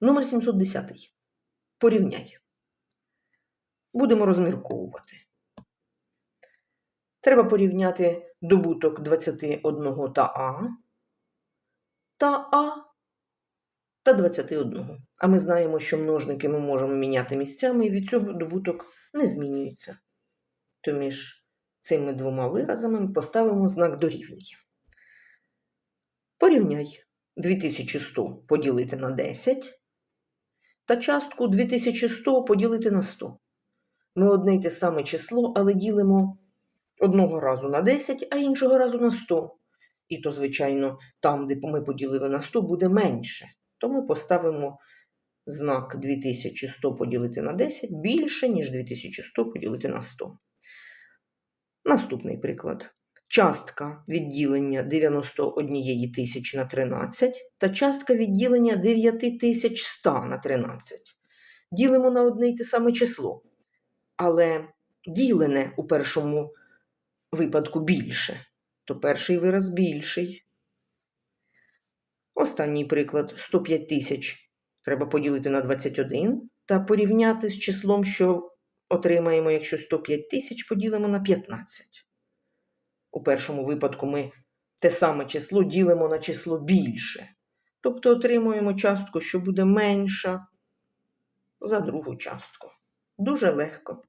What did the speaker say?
Номер 710. Порівняй. Будемо розмірковувати. Треба порівняти добуток 21 та А та А та 21. А ми знаємо, що множники ми можемо міняти місцями, і від цього добуток не змінюється. То між цими двома виразами ми поставимо знак дорівнює. Порівняй 2100 поділити на 10 та частку 2100 поділити на 100. Ми одне й те саме число, але ділимо одного разу на 10, а іншого разу на 100. І то, звичайно, там, де ми поділили на 100, буде менше. То ми поставимо знак 2100 поділити на 10 більше, ніж 2100 поділити на 100. Наступний приклад. Частка відділення 91 тисячі на 13 та частка відділення 9100 на 13. Ділимо на одне й те саме число. Але ділене у першому випадку більше, то перший вираз більший. Останній приклад 105 тисяч треба поділити на 21 та порівняти з числом, що отримаємо, якщо 105 тисяч поділимо на 15. У першому випадку ми те саме число ділимо на число більше. Тобто отримуємо частку, що буде менша за другу частку. Дуже легко.